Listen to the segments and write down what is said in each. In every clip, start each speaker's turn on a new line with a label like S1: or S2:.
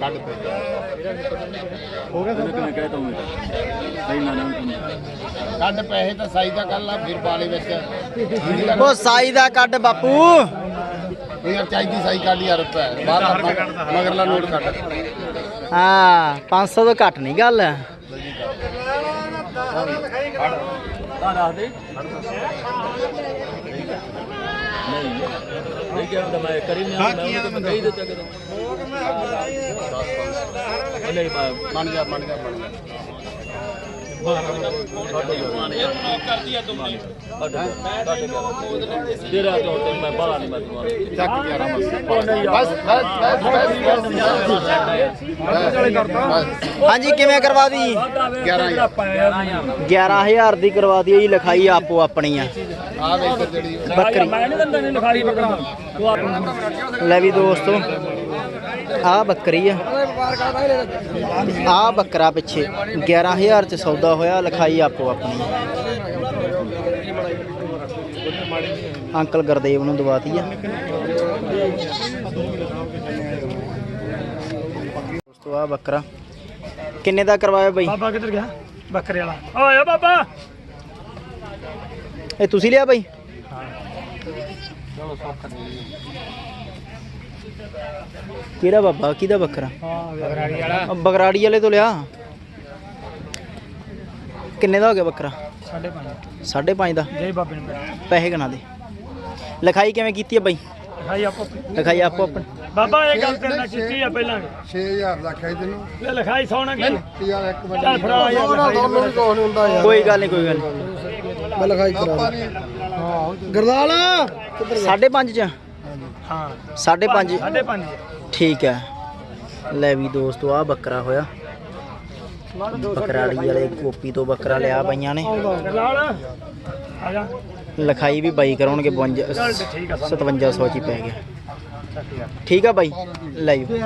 S1: ਕੱਢ ਪੈ
S2: ਕਿਵੇਂ ਕਹਿ ਤਾ ਮੈਂ ਸਹੀ ਨਾ ਨਾ
S1: ਕੱਢ ਪੈਸੇ ਤਾਂ ਸਾਈ ਦਾ ਕੱਲ ਆ ਫਿਰ ਪਾਲੇ ਵਿੱਚ।
S3: ਉਹ ਸਾਈ ਦਾ ਕੱਢ ਬਾਪੂ।
S1: ਉਹ ਯਾਰ ਚਾਹੀਦੀ ਸਾਈ ਕੱਢ ਯਾਰ ਬਾਹਰ ਮਗਰਲਾ ਨੋਟ ਕੱਢ।
S3: ਹਾਂ 500 ਤੋਂ ਘੱਟ ਨਹੀਂ ਗੱਲ।
S2: ਦੱਸ ਦੇ। ਨਹੀਂ ਨਹੀਂ ਕਿਹਾ ਤਾਂ ਮੈਂ ਕਰੀ ਨਹੀਂ ਆਉਂਦਾ ਮੈਂ ਕਹੀ ਦਿੱਤਾ ਕਿ ਨਹੀਂ ਬਾ
S1: ਮੰਨ ਜਾ ਮੰਨ ਜਾ ਮੰਨ ਜਾ
S2: ਤੇਰਾ ਤੋਂ ਤੇ ਮੈਂ ਬਾਹਰ ਨਹੀਂ ਮੈਂ ਤੁਹਾਨੂੰ
S1: ਚੱਕ 11 ਬਸ
S2: ਉਹ ਨਹੀਂ
S1: ਬਸ
S2: ਯਾਰ
S1: ਬਸ ਬਸ ਬਸ।
S3: ਹਾਂਜੀ ਕਿਵੇਂ ਕਰਵਾ ਦੀ?
S1: 11
S3: 11000 ਦੀ ਕਰਵਾ ਦੀ ਜੀ ਲਿਖਾਈ ਆਪੋ ਆਪਣੀ ਆ।
S1: ਆ ਵੇ ਇੱਧਰ ਜਿਹੜੀ
S3: ਬੱਕਰੀ।
S2: ਮੈਂ ਨਹੀਂ ਦਿੰਦਾ ਨਹੀਂ ਲਿਖਾਰੀ ਬੱਕਰਾ ਤੂੰ ਆਪ
S3: ਲੈ ਵੀ ਦੋਸਤੋ ਆ ਬੱਕਰੀ ਆ। ਆ ਬੱਕਰਾ ਪਿੱਛੇ 11000 ਚ ਸੌਦਾ ਹੋਇਆ ਲਿਖਾਈ ਆਪੋ ਆਪਣੀ। ਅੰਕਲ ਗੁਰਦੇਵ ਨੂੰ ਦਵਾਤੀ ਆ ਦੋਸਤੋ ਆ ਬੱਕਰਾ। ਕਿੰਨੇ ਦਾ ਕਰਵਾਇਆ ਬਈ?
S4: ਬਾਬਾ ਕਿੱਧਰ ਗਿਆ? ਬੱਕਰੇ ਵਾਲਾ। ਓਏ ਬਾਬਾ!
S3: ਇਹ ਤੁਸੀਂ ਲਿਆ ਬਈ? ਕਿਹੜਾ ਬਾਬਾ? ਕਿਹਦਾ ਬੱਕਰਾ?
S4: ਹਾਂ ਬਗਰਾੜੀ ਵਾਲਾ
S3: ਅ, ਬਗਰਾੜੀ ਵਾਲੇ ਤੋਂ ਲਿਆ। ਕਿੰਨੇ ਦਾ ਹੋ ਗਿਆ ਬੱਕਰਾ?
S4: 5.5
S3: 5.5 ਦਾ।
S4: ਜੈ ਬਾਬੇ ਨੇ
S3: ਪੈਸੇ ਕਿੰਨਾ ਦੇ। ਲਿਖਾਈ ਕਿਵੇਂ ਕੀਤੀ ਹੈ ਬਾਈ?
S4: ਲਿਖਾਈ ਆਪੋ
S3: ਲਿਖਾਈ ਆਪੋ ਆਪਣੀ।
S4: ਬਾਬਾ ਇਹ ਗੱਲ ਤੇਰੇ ਨਾਲ ਕੀਤੀ ਆ ਪਹਿਲਾਂ।
S1: 6000 ਲੱਖ ਹੈ ਤੈਨੂੰ।
S4: ਲੈ ਲਿਖਾਈ ਸੌਣਾ ਕੀ
S1: ਯਾਰ ਇੱਕ
S4: ਚੱਲ ਫੜਾ ਯਾਰ ਲਿਖਾਈ
S1: ਕੋਣ ਹੁੰਦਾ ਯਾਰ।
S3: ਕੋਈ ਗੱਲ ਨਹੀਂ ਕੋਈ ਗੱਲ ਨਹੀਂ
S1: ਮੈਂ ਲਿਖਾਈ ਕਰਾ ਹਾਂ ਗਰਦਾਲ
S3: 5.5 ਚ
S4: ਹਾਂ।
S3: 5.5
S4: 5.5
S3: ਠੀਕ ਹੈ। ਲੈ ਵੀ ਦੋਸਤੋ ਆ ਬੱਕਰਾ ਹੋਇਆ। ਬਕਰਾੜੀ ਵਾਲੇ ਗੋਪੀ ਤੋਂ ਬੱਕਰਾ ਲਿਆ ਬਈਆਂ ਨੇ।
S4: ਗਲਾਲ ਆ ਜਾ।
S3: ਲਿਖਾਈ ਵੀ ਬਾਈ ਕਰਾਉਣਗੇ 52
S4: ਠੀਕ ਆ
S3: 5700 ਚ ਹੀ ਪੈ ਗਿਆ। ਠੀਕ ਆ ਬਾਈ ਲੈ ਜੀ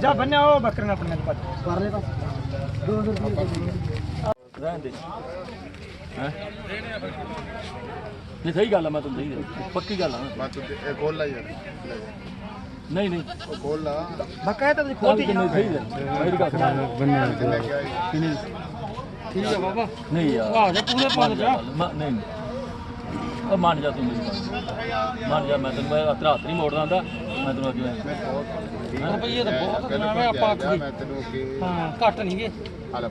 S4: ਜਾ ਬੰਨਿਆ ਉਹ ਬੱਕਰੇ ਨਾਲ ਆਪਣੇ ਨਾਲ ਪਰਲੇ
S2: ਰਹਿਣ ਦੇ। ਹੈ ਨਹੀਂ ਸਹੀ ਗੱਲ ਆ ਮੈਂ ਤੁਹਾਨੂੰ ਸਹੀ। ਪੱਕੀ ਗੱਲ ਆ।
S1: ਮੈਂ ਤੂੰ ਇਹ ਖੋਲ ਲੈ ਯਾਰ।
S2: ਨਹੀਂ ਨਹੀਂ।
S1: ਉਹ ਖੋਲ ਲਾ।
S4: ਬੱਕਾ ਇਹ ਤਾਂ ਤੁਸੀਂ
S2: ਖੋਲ ਕਿੰਨੇ ਸਹੀ ਗੱਲ ਮੇਰੀ ਗੱਲ ਸੁਣ
S1: ਲੈ ਕੇ ਆਈ।
S4: ਠੀਕ ਆ ਬਾਬਾ।
S2: ਨਹੀਂ ਯਾਰ।
S4: ਆ ਜਾ ਪੂਰੇ ਪੰਜ ਜਾ।
S2: ਮ- ਨਹੀਂ ਉਹ ਮੰਨ ਜਾ ਤੂੰ ਮੇਰੀ ਗੱਲ। ਮੰਨ ਜਾ ਮੈਂ ਤੈਨੂੰ ਮੈਂ ਹੱਥ ਨਹੀਂ ਮੋੜਦਾ ਹੁੰਦਾ। ਮੈਂ ਤੈਨੂੰ ਅੱਗੇ
S4: ਰੁਪਈਏ ਤਾਂ ਬਹੁਤ
S1: ਪਹਿਲਾਂ
S4: ਮੈਂ ਆਪਾਂ
S1: ਮੈਂ ਮੈਂ ਤੈਨੂੰ ਕੀ
S4: ਹਾਂ ਘੱਟ ਨਹੀਂ ਗਏ
S1: ਹਾਲ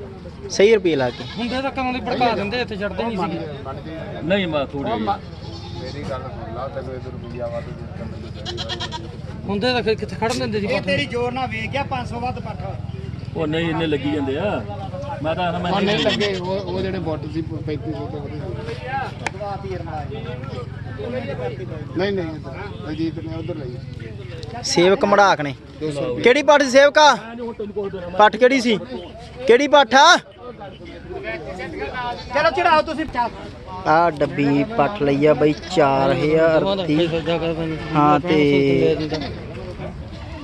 S3: ਸਹੀ ਰੁਪਏ ਲਾ ਕੇ।
S4: ਹੁੰਦੇ ਤਾਂ ਕਦੋਂ ਦੇ ਭੜਕਾ ਦਿੰਦੇ ਇੱਥੇ ਛੱਡਦੇ ਨਹੀਂ ਸੀਗੇ।
S1: ਬਣ ਗਈ
S2: ਨਹੀਂ ਮੈਂ ਥੋੜੀ
S1: ਮੇਰੀ ਗੱਲ ਸੁਣ ਲਾ ਤੈਨੂੰ ਇਧਰ ਰੁਪਈਆ ਵੱਧ ਦੇ ਦਿੱਤਾ
S4: ਹੁੰਦੇ ਤਾਂ ਫਿਰ ਕਿੱਥੇ ਖੜਨ ਦਿੰਦੇ ਸੀ ਤੇਰੀ
S2: ਉਹ ਨਹੀਂ ਇੰਨੇ ਲੱਗੀ ਜਾਂਦੇ ਆ। ਮੈਂ ਤਾਂ ਮੈਂ
S1: ਨਹੀਂ ਲੱਗੇ ਉਹ ਉਹ ਜਿਹੜੇ ਬੋਟ ਸੀ 3500 ਤੋਂ ਵਧੀਆ ਨਹੀਂ ਨਹੀਂ ਅਜੀਤ ਨੇ ਉਧਰ ਲਈ।
S3: ਸੇਵਕ ਮੜਾਕ ਨੇ।
S1: 200
S3: ਕਿਹੜੀ ਪੱਠ ਸੀ ਸੇਵਕਾ? ਪੱਠ ਕਿਹੜੀ ਸੀ? ਕਿਹੜੀ ਪੱਠ ਆ
S4: ਚਲੋ ਚੜਾਓ ਤੁਸੀਂ।
S3: ਆ ਡੱਬੀ ਪੱਠ ਲਈ ਆ ਬਈ 4000 ਦੀ। ਹਾਂ ਤੇ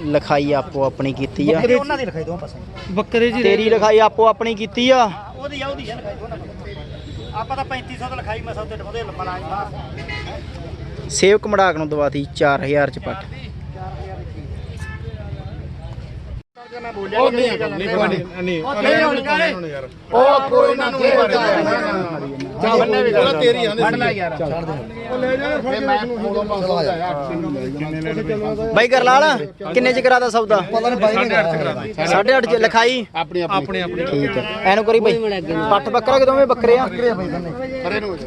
S3: ਲਿਖਾਈ ਆਪੋ ਆਪਣੀ ਕੀਤੀ ਆ।
S4: ਉਹਨਾਂ ਦੀ ਲਿਖਾਈ ਦੋ ਪਾਸੇ। ਬੱਕਰੇ ਜੀ
S3: ਤੇਰੀ ਲਿਖਾਈ ਆਪੋ ਆਪਣੀ ਕੀਤੀ ਆ।
S4: ਉਹਦੀ ਆ ਉਹਦੀ ਆ ਲਿਖਾਈ ਦੋਨਾਂ ਆਪਾਂ ਤਾਂ 3500 ਦਾ ਲਿਖਾਈ ਮੈਂ ਸੌਦੇ ਟਪਦੇ ਬਣਾ
S3: ਸੇਵਕ ਮੜਾਕ ਨੂੰ ਦਵਾਤੀ 4000 ਚ ਪੱਠ
S1: ਉਹ ਨਹੀਂ ਨਹੀਂ ਨਹੀਂ ਉਹ ਕੋਈ ਨਾ ਨਹੀਂ ਚੱਲ ਬੰਨੇ ਵੀ ਗੱਲ ਤੇਰੀ ਆਂਦੇ ਫੜ ਲੈ ਯਾਰ। ਉਹ ਲੈ ਜਾ ਫੜ ਮੈਂ ਕੋਲੋਂ ਮਸਲਾ ਆਇਆ
S3: ਬਾਈ ਗਰਲਾਲ ਕਿੰਨੇ ਚ ਕਰਾਦਾ ਸੌਦਾ? ਪਤਾ ਨਹੀਂ ਬਾਈ ਨੇ 8.5 ਚ ਲਿਖਾਈ?
S1: ਆਪਣੀ ਆਪਣੀ। ਆਪਣੀ
S3: ਠੀਕ ਹੈ। ਐਨੂੰ ਕਰੀ ਬਾਈ। ਪੱਠ ਬੱਕਰਾ ਕਿ ਦੋਵੇਂ ਬੱਕਰੇ ਆ?
S1: ਪਰੇ ਨੂੰ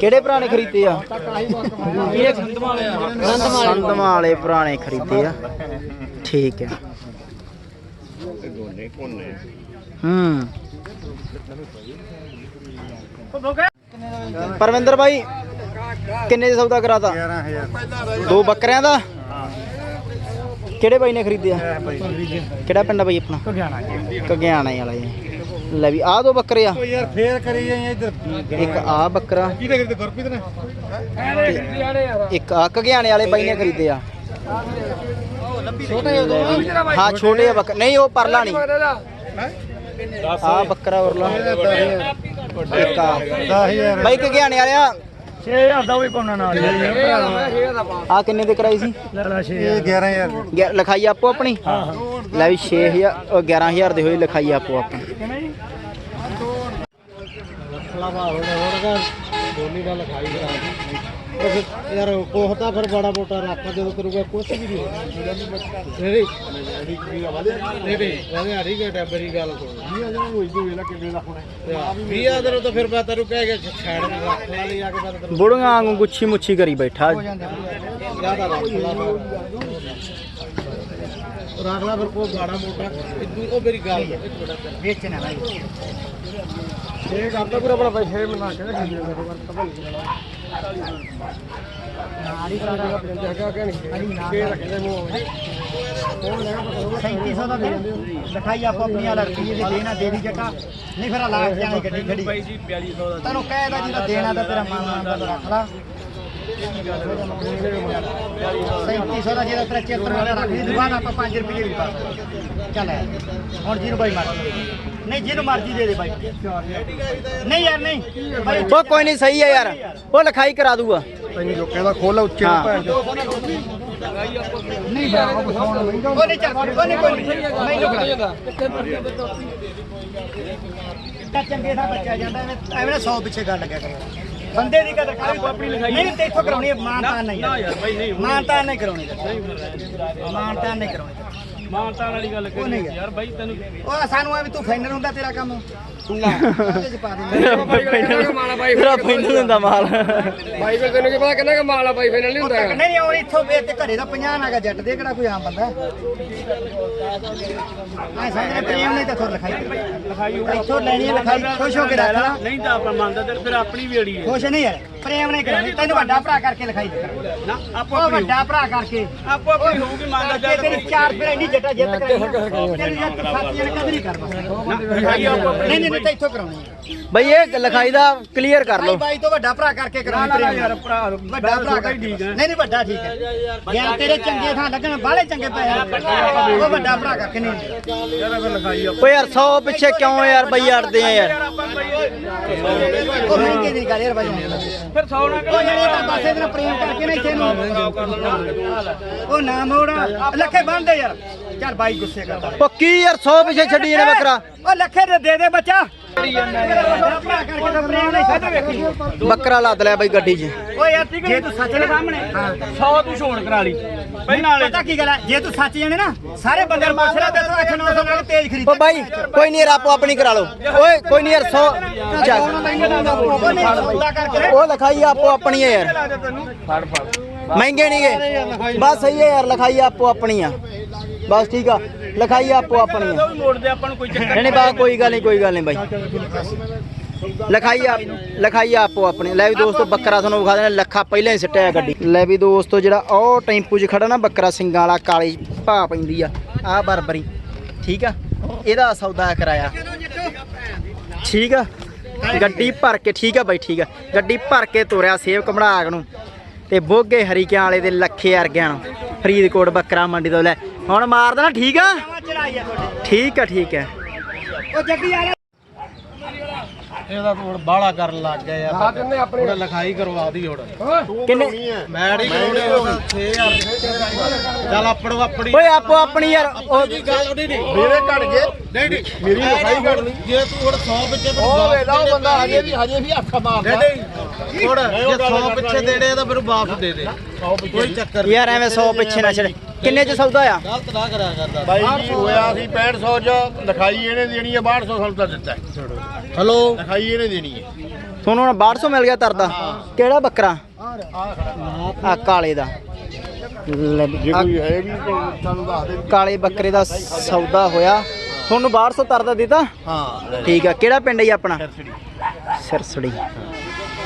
S3: ਕਿਹੜੇ ਨੇ ਖਰੀਦੇ ਆ? ਇਹ ਸੰਤਮਾ ਵਾਲੇ। ਪੁਰਾਣੇ ਖਰੀਦੇ ਆ। ਠੀਕ ਹੈ। ਹੂੰ। ਪਰਵਿੰਦਰ ਭਾਈ ਕਿੰਨੇ ਦਾ ਸੌਦਾ ਕਰਾਤਾ? 11000 ਦੋ ਬੱਕਰਿਆਂ ਦਾ? ਕਿਹੜੇ ਭਾਈ ਨੇ ਖਰੀਦਿਆ? ਕਿਹੜਾ ਪਿੰਡ ਆ ਬਾਈ ਆਪਣਾ?
S4: ਕਗਿਆਣਾ ਜੀ
S3: ਕਗਿਆਣਾ ਵਾਲਾ ਜੀ। ਲੈ ਵੀ, ਆਹ ਦੋ ਬੱਕਰੇ ਆ।
S4: ਯਾਰ ਫੇਰ ਕਰੀ ਜਾਈ ਇੱਧਰ
S3: ਇੱਕ ਆ ਬੱਕਰਾ।
S1: ਕਿਹਦੇ ਖਰੀਦੇ ਗੁਰਪ੍ਰੀਤ ਨੇ
S3: ਇੱਕ ਆ ਕਗਿਆਣੇ ਵਾਲੇ ਬਾਈ ਨੇ ਖਰੀਦੇ ਆ। ਹਾਂ ਛੋਟੇ ਆ ਬੱਕਰੇ ਨਹੀਂ ਉਹ ਪਰਲਾ ਨਹੀਂ ਆ ਬੱਕਰਾ ਉਰਲਾ ਇੱਕ ਆ ਬਾਈ ਕਗਿਆਣੇ ਵਾਲਿਆ
S5: 6000 ਦਾ ਵੀ ਪਾਉਣਾ ਨਾਲ
S3: ਆ ਕਿੰਨੇ ਦੇ ਕਰਾਈ ਸੀ
S5: ਲੈਣਾ 6
S6: ਇਹ 11000
S3: ਗਿਆ- ਲਿਖਾਈ ਆਪੋ ਆਪਣੀ ਲੈ ਵੀ 6000 ਉਹ 11000 ਦੇ ਹੋਏ ਲਿਖਾਈ ਆਪੋ ਆਪਣੀ
S6: ਦੋਨੀ ਦਾ ਲਿਖਾਈ ਕਰਾ ਦੀ ਉਹ ਫਿਰ ਯਾਰ ਕੋਹ ਤਾਂ ਫਿਰ ਬੜਾ ਮੋਟਾ ਰੱਖ ਜਦੋਂ ਕਰੂਗਾ ਕੁਛ ਵੀ ਨਹੀਂ ਹੋਣਾ। ਨਹੀਂ ਨਹੀਂ। ਨਹੀਂ ਹਰੀ ਗੇ ਟੈਂਪਰੀ ਗੱਲ ਤੋਂ ਵੀ ਆ ਜਾਣਾ ਹੋਈ ਵੇਲਾ ਕਿੰਨੇ ਦਾ ਹੋਣਾ। ਵੀ ਆ ਦਰ ਤਾਂ ਫਿਰ ਮੈਂ ਤੈਨੂੰ ਕਹਿ ਕੇ ਛੱਡ ਦੇ ਰੱਖ ਲਾ ਲਈ ਆ ਕੇ ਮੈਂ ਤੈਨੂੰ
S3: ਬੁੜੀਆਂ ਵਾਂਗੂ ਗੁੱਛੀ ਮੁੱਛੀ ਕਰੀ ਬੈਠਾ।
S6: ਜ਼ਿਆਦਾ ਰੱਖ ਲਾ ਰੱਖ ਲਾ ਫਿਰ ਕੋਈ ਗਾੜਾ ਮੋਟਾ। ਇਦੂ ਉਹ ਮੇਰੀ ਗੱਲ
S5: ਵੇਚਣਾ ਭਾਈ
S6: ਇਹ ਕਰਦਾ ਪੂਰਾ ਬੜਾ ਪੈਸੇ ਬਣਾ ਕੇ ਰੱਖੀ ਮੇਰੇ ਕੋਲ ਤਾਂ ਭੰਨ
S5: ਨਾਰੀ ਕਰਾ ਦੇ
S6: ਜਗਾ ਕਿ ਨਹੀਂ ਕੇ ਰੱਖਦੇ ਮੂੰਹ
S5: 3700 ਦਾ ਦੇ ਲਿਖਾਈ ਆਪੋ ਆਪਣੀਆਂ ਲੜਕੀ ਦੀ ਦੇਣਾ ਦੇ ਦੀ ਜੱਟਾ। ਨਹੀਂ ਫਿਰ ਲਾਖ ਜਾਣੀ ਗੱਡੀ ਖੜੀ। ਭਾਈ ਜੀ 4200 ਦਾ ਤੈਨੂੰ ਕਹਿਦਾ ਜਿਹਦਾ ਦੇਣਾ ਤਾਂ ਤੇਰਾ ਮਨ ਤਾਂ ਰੱਖ ਲਾ। 3700 ਦਾ ਜਿਹੜਾ ਤੇਰਾ 73 ਵਾਲਾ ਰੱਖ ਲਈ ਦੁਬਾਰਾ ਆਪਾਂ 5 ਰੁਪਏ ਵੀ ਪਾ ਸਕਦੇ ਚੱਲ ਹੁਣ ਜਿਹਨੂੰ ਬਾਈ ਮਰਜ਼ੀ ਨਹੀਂ ਜਿਹਨੂੰ ਮਰਜ਼ੀ ਦੇ ਦੇ ਬਾਈ। ਨਹੀਂ ਯਾਰ ਨਹੀਂ। ਬਾਈ
S3: ਉਹ ਕੋਈ ਨਹੀਂ ਸਹੀ ਹੈ ਯਾਰ। ਉਹ ਲਿਖਾਈ ਕਰਾ ਦੂਗਾ।
S6: ਤੈਨੂੰ ਜੋ ਕਹਿੰਦਾ ਖੋਲਾ ਉੱਚੇ
S3: ਹਾਂ।
S6: ਭੈਣ ਚੋ।
S5: ਨਹੀਂ ਮਹਿੰਗਾ ਉਹ ਨਹੀਂ ਚੱਲ ਕੋਈ ਨਹੀਂ ਕੋਈ ਨਹੀਂ। ਮੈਨੂੰ ਕਰਾ ਤਾਂ ਚੰਗੇ ਦਾ ਬੱਚਾ ਜਾਂਦਾ ਐਵੇਂ ਐਵੇਂ ਨਾ 100 ਪਿੱਛੇ ਗੱਲ ਲੱਗਿਆ ਕਰੋ। ਬੰਦੇ ਦੀ ਕਦਰ ਕਰ ਆਪਣੀ ਲਿਖਾਈ ਨਹੀਂ ਤੇ ਇੱਥੋਂ ਕਰਾਉਣੀ ਹੈ ਮਾਨਤਾਨ ਨਹੀਂ ਨਾ ਯਾਰ ਬਾਈ ਨਹੀਂ ਮਾਨਤਾਨ ਨਹੀਂ ਕਰਾਉਣੀ। ਮਾਨਤਾਨ ਨਹੀਂ ਕਰਾਉਣੀ।
S2: ਮਾਨਤਾਨ ਵਾਲੀ ਗੱਲ
S5: ਨਹੀਂ
S2: ਯਾਰ ਬਾਈ ਤੈਨੂੰ
S5: ਉਹ ਸਾਨੂੰ ਐਵੇਂ ਤੂੰ ਫਾਈਨਲ ਹੁੰਦਾ ਤੇਰਾ ਕੰਮ। ਦੇ
S3: ਮੇਰਾ ਫਾਈਨਲ ਹੁੰਦਾ ਮਾਲ।
S6: ਬਾਈ ਫਿਰ ਤੈਨੂੰ ਕੀ ਪਤਾ ਕਿੰਨਾ ਕ ਮਾਲ ਆ ਬਾਈ ਫਾਈਨਲ ਨਹੀਂ ਹੁੰਦਾ।
S5: ਨਹੀਂ ਨਹੀਂ ਉਹ ਇੱਥੋਂ ਵੇਚ ਤੇ ਘਰੇ ਦਾ 50 ਨਾਗਾ ਜੱਟ ਦੇ ਕਿਹੜਾ ਕੋਈ ਆਮ ਬੰਦਾ ਐ ਸਮਝਣੇ ਪ੍ਰੇਮ ਨਹੀਂ ਤਾਂ ਥੋੜ ਲਿਖਾਈ ਲਿਖਾਈ ਇੱਥੋਂ ਲੈਣੀ ਹੈ ਲਿਖਾਈ ਖੁਸ਼ ਹੋ ਕੇ ਰੱਖ ਲਾ।
S2: ਨਹੀਂ ਤਾਂ ਆਪਾਂ ਮੰਨਦਾ ਤੇ ਫਿਰ ਆਪਣੀ ਵੀ ਅੜੀ
S5: ਖੁਸ਼ ਨਹੀਂ ਯਾਰ ਪ੍ਰੇਮ ਨਹੀਂ ਕਰਾਉਣੀ ਤੈਨੂੰ ਵੱਡਾ ਭਰਾ ਕਰਕੇ ਲਿਖਾਈ
S2: ਨਾ
S5: ਉਹ ਵੱਡਾ ਭਰਾ ਕਰਕੇ।
S2: ਆਪੋ ਆਪਣੀ ਹੋਊਗੀ ਮੰਨਦਾ
S5: ਜੇ ਤੇਰੀ ਚਾਰ ਫਿਰ ਇੰਨੀ ਜੱਟਾ ਜਿੱਤ ਕਰਾਈ ਤੇਰੀ ਜੱਟ ਸਾਥੀਆਂ ਨੇ ਕਦਰੀ ਕਰ ਬਸ ਨਹੀਂ ਨਹੀਂ ਤਾਂ ਇੱਥੋਂ ਕਰਾਉਣੀ ਹੈ
S3: ਬਈ ਇਹ ਲਿਖਾਈ ਦਾ ਕਲੀਅਰ ਕਰ
S5: ਭਾਈ
S3: ਲਓ।
S5: ਬਾਈ ਤੋਂ ਵੱਡਾ ਭਰਾ ਕਰਕੇ ਕਰਾਉਣੀ ਪ੍ਰੇਮ ਯਾਰ ਭਰਾ ਵੱਡਾ ਭਰਾ ਕਰਕੇ ਨਹੀਂ ਨਹੀਂ ਵੱਡਾ ਠੀਕ ਹੈ। ਯਾਰ ਤੇਰੇ ਚੰਗੇ ਥਾਂ ਲੱਗਣ ਬਾਹਲੇ ਚੰਗੇ ਪੈਸੇ ਉਹ ਵੱਡਾ ਭਰਾ ਕਰਕੇ ਨਹੀਂ।
S3: ਓ ਯਾਰ 100 ਪਿੱਛੇ ਕਿਉਂ ਯਾਰ ਬਈ ਅੜਦੇ ਆ ਯਾਰ?
S5: ਉਹ ਮਹਿੰਗੇ ਦੀ ਗੱਲ ਯਾਰ ਬਾਈ।
S2: ਫਿਰ ਸੌਣਾ
S5: ਉਹ ਜਿਹੜੇ ਤਾਂ ਬਸ ਇਹਦੇ ਨਾਲ ਪ੍ਰੇਮ ਕਰਕੇ ਨਾ ਇੱਥੇ ਨੂੰ। ਉਹ ਨਾ ਮੋੜ। ਲੱਖੇ ਬੰਦੇ ਯਾਰ। ਚੱਲ ਬਾਈ ਗੁੱਸੇ ਕਰਦਾ
S3: ਓ ਕੀ ਯਾਰ 100 ਪਿੱਛੇ ਛੱਡੀ ਇਹਨੇ ਬੱਕਰਾ।
S5: ਉਹ ਲੱਖੇ ਦੇ ਦੇ ਦੇ ਬੱਚਾ। ਵੱਡਾ ਭਰਾ ਕਰਕੇ ਤਾਂ ਪ੍ਰੇਮ ਨਹੀਂ ਸਾਡਾ ਵੇਖੀ।
S3: ਬੱਕਰਾ ਲੱਦ ਲਿਆ ਬਈ ਗੱਡੀ 'ਚ।
S5: ਓ ਯਾਰ ਜੇ ਤੂੰ ਸੱਚ ਦੇ ਸਾਹਮਣੇ ਹਾਂ
S2: 100 ਤੂੰ ਛੋੜ ਕਰਾ ਲਈ। ਪਹਿਲਾਂ ਵਾਲੇ
S5: ਪਤਾ ਕੀ ਗੱਲ ਹੈ? ਜੇ ਤੂੰ ਸੱਚ ਜਾਣੇ ਨਾ ਸਾਰੇ ਬੰਦੇ ਨੂੰ ਪੁੱਛ ਲੈ ਤੇ ਤੂੰ 8 900 ਨਾਲ ਤੇਜ਼ ਖਰੀਦ
S3: ਓ ਬਾਈ ਕੋਈ ਨਹੀਂ ਯਾਰ ਆਪੋ ਆਪਣੀ ਕਰਾ ਲਓ। ਓਏ ਕੋਈ ਨਹੀਂ ਯਾਰ 100 ਚੱਲ
S5: ਸੌਦਾ ਕਰਕੇ
S3: ਉਹ ਲਿਖਾਈ ਆਪੋ ਆਪਣੀ ਹੈ ਯਾਰ।
S2: ਫੜ ਫੜ।
S3: ਮਹਿੰਗੇ ਨਹੀਂ ਗਏ ਬਸ ਸਹੀ ਹੈ ਯਾਰ ਲਿਖਾਈ ਆਪੋ ਆਪਣੀ ਆ। ਬਸ ਠੀਕ ਆ ਲਿਖਾਈ ਆਪੋ ਆਪਣੀ ਆ।
S2: ਆਪਾਂ ਨੂੰ ਕੋਈ ਚੱਕਰ
S3: ਨਹੀਂ ਨਹੀਂ ਬਾ ਕੋਈ ਗੱਲ ਨਹੀਂ ਕੋਈ ਗੱਲ ਨਹੀਂ ਬਾਈ। ਲਿਖਾਈ ਆਪ ਲਿਖਾਈ ਆਪੋ ਆਪਣੀ ਲੈ ਵੀ ਦੋਸਤੋ ਬੱਕਰਾ ਤੁਹਾਨੂੰ ਵਿਖਾ ਦੇਣਾ ਲੱਖਾ ਪਹਿਲਾਂ ਹੀ ਸਿੱਟਿਆ ਗੱਡੀ। ਲੈ ਵੀ ਦੋਸਤੋ ਜਿਹੜਾ ਉਹ ਟੈਂਪੂ 'ਚ ਖੜਾ ਨਾ ਬੱਕਰਾ ਸਿੰਘਾਂ ਵਾਲਾ ਕਾਲੀ ਭਾ ਪੈਂਦੀ ਆ ਆ ਬਰਬਰੀ। ਠੀਕ ਆ? ਇਹਦਾ ਸੌਦਾ ਕਰਾਇਆ। ਠੀਕ ਆ? ਗੱਡੀ ਭਰ ਕੇ ਠੀਕ ਆ ਬਾਈ ਠੀਕ ਆ। ਗੱਡੀ ਭਰ ਕੇ ਤੋਰਿਆ ਸੇਵ ਕਮੜਾਗ ਨੂੰ। ਤੇ ਬੋਗੇ ਹਰੀਕਿਆਂ ਵਾਲੇ ਦੇ ਲੱਖੇ ਅਰਗਿਆਂ ਨੂੰ। ਫਰੀਦਕੋਟ ਬੱਕਰਾ ਮੰਡੀ ਤੋਂ ਲੈ। ਹੁਣ ਮਾਰ ਦੇਣਾ ਠੀਕ ਆ? ਠੀਕ ਆ ਠੀਕ ਆ।
S5: ਉਹ ਜੱਗੀ ਆ
S6: ਇਹਦਾ ਤੂੰ ਹੁਣ ਬਾਹਲਾ ਕਰਨ ਲੱਗ ਗਿਆ ਯਾਰ। ਆਪਣੇ। ਹੁਣ ਲਿਖਾਈ ਕਰਵਾ ਦੀ ਹੁਣ।
S3: ਕਿੰਨੇ?
S6: ਮੈਂ ਨਹੀਂ ਕਰਾਉਣੀ ਉਹ 6000 ਚੱਲ ਆਪਣੋ ਆਪਣੀ।
S3: ਓਏ ਆਪੋ ਆਪਣੀ ਯਾਰ ਉਹ
S6: ਦੀ ਗੱਲ ਉਹਦੀ ਨਹੀਂ। ਮੇਰੇ ਘੜ ਗਏ ਨਹੀਂ ਨਹੀਂ। ਮੇਰੀ ਲਿਖਾਈ ਕਰਨੀ। ਜੇ ਤੂੰ ਹੁਣ 100 ਪਿੱਛੇ ਉਹ ਵੇਲਾ ਉਹ ਬੰਦਾ ਹਜੇ ਵੀ ਹਜੇ ਵੀ ਅੱਖ ਮਾਰਦਾ। ਨਹੀਂ ਹੁਣ ਜੇ 100 ਪਿੱਛੇ ਦੇਣੇ ਆ ਤਾਂ ਮੈਨੂੰ ਵਾਪਸ ਦੇ ਦੇ। ਕੋਈ ਚੱਕਰ ਨਹੀਂ।
S3: ਯਾਰ ਐਵੇਂ 100 ਪਿੱਛੇ ਨਾ ਛੱਡ ਕਿੰਨੇ ਚ ਸੌਦਾ ਆ?
S6: ਗਲਤ ਨਾ ਕਰਿਆ ਕਰਦਾ
S1: ਬਾਈ ਜੀ ਹੋਇਆ ਸੀ 6500 ਚ ਲਿਖਾਈ ਇਹਨੇ ਦੇਣੀ ਹੈ 6200 ਸਾਨੂੰ ਤਾਂ ਦਿੱਤਾ
S6: ਹਲੋ?
S1: ਲਿਖਾਈ ਇਹਨੇ ਦੇਣੀ ਹੈ
S3: ਤੁਹਾਨੂੰ ਹੁਣ 1200 ਮਿਲ ਗਿਆ ਤਰਦਾ ਕਿਹੜਾ ਬੱਕਰਾ? ਆ ਕਾਲੇ ਦਾ। ਲੈ ਵੀ,
S1: ਜੇ
S3: ਆਹ
S1: ਕੋਈ ਹੈ ਵੀ ਤਾਂ ਸਾਨੂੰ ਦੱਸ ਦੇ।
S3: ਕਾਲੇ ਬੱਕਰੇ ਦਾ ਸੌਦਾ ਹੋਇਆ। ਤੁਹਾਨੂੰ 1200 ਤਰਦਾ ਦਿੱਤਾ?
S1: ਹਾਂ
S3: ਠੀਕ ਆ ਕਿਹੜਾ ਪਿੰਡ ਹੈ ਆਪਣਾ?
S1: ਸਿਰਸੜੀ।
S3: ਸਿਰਸੜੀ।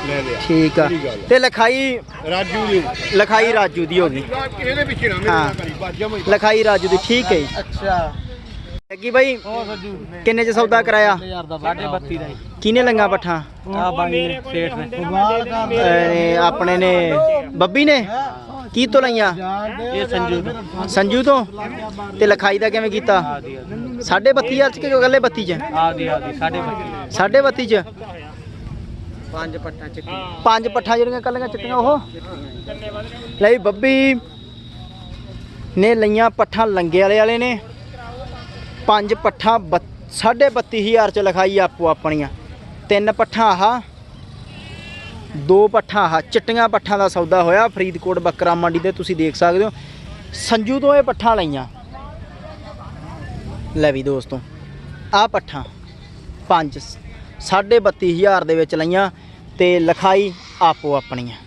S1: ਲੈ ਲਿਆ।
S3: ਠੀਕ ਆ। ਤੇ ਲਿਖਾਈ
S1: ਰਾਜੂ ਦੇ।
S3: ਲਿਖਾਈ ਰਾਜੂ ਦੀ ਹੋ ਗਈ।
S1: ਇਹਦੇ ਪਿੱਛੇ ਨਾ ਮੇਰੇ
S3: ਹਾਂ।
S1: ਨਾਲ ਕਰੀ ਬਾਜਾ ਮੈਂ
S3: ਲਿਖਾਈ ਰਾਜੂ ਦੀ ਠੀਕ ਹੈ ਜੀ।
S6: ਅੱਛਾ।
S3: ਲੱਗੀ ਬਾਈ ਕਿੰਨੇ ਚ ਸੌਦਾ ਕਰਾਇਆ?
S6: ਯਾਰ ਦਾ 32 ਦਾ
S3: ਕਿਹਨੇ ਲੰਗਾ ਪੱਠਾ?
S6: ਆ ਬਾਈ ਨੇ ਸੇਠ ਨੇ। ਬਾਲ
S3: ਆਪਣੇ ਨੇ। ਬੱਬੀ ਨੇ? ਕੀ ਤੋਂ ਲਈਆਂ?
S6: ਇਹ ਸੰਜੂ
S3: ਸੰਜੂ ਤੋਂ? ਤੇ ਲਿਖਾਈ ਦਾ ਕਿਵੇਂ ਕੀਤਾ? 32.5 ਚ ਕਿ ਗੱਲੇ 32 ਚ?
S6: ਆਦੀ ਆਦੀ 32
S3: 32.5 ਚ? ਪੰਜ ਪੱਠਾਂ ਚਿੱਟੀਆਂ। ਪੰਜ ਪੱਠਾਂ ਜਿਹੜੀਆਂ ਕੱਲੀਆਂ ਚਿੱਟੀਆਂ ਉਹ? ਲੈ ਬੱਬੀ ਨੇ ਲਈਆਂ ਪੱਠਾਂ ਲੰਗੇ ਵਾਲੇ ਵਾਲੇ ਨੇ। ਪੰਜ ਪੱਠਾਂ 32000 ਚ ਲਿਖਾਈ ਆਪੋ ਆਪਣੀਆਂ। ਤਿੰਨ ਪੱਠਾਂ ਆਹ। ਦੋ ਪੱਠਾਂ ਆਹ। ਚਿੱਟੀਆਂ ਪੱਠਾਂ ਦਾ ਸੌਦਾ ਹੋਇਆ ਫਰੀਦਕੋਟ ਬੱਕਰਾ ਮੰਡੀ ਤੇ ਤੁਸੀਂ ਦੇਖ ਸਕਦੇ ਹੋ। ਸੰਜੂ ਤੋਂ ਇਹ ਪੱਠਾਂ ਲਈਆਂ। ਲੈ ਵੀ ਦੋਸਤੋ, ਆਹ ਪੱਠਾਂ। ਪੰਜ 32000 ਦੇ ਵਿੱਚ ਲਈਆਂ। ਤੇ ਲਿਖਾਈ ਆਪੋ ਆਪਣੀ ਹੈ।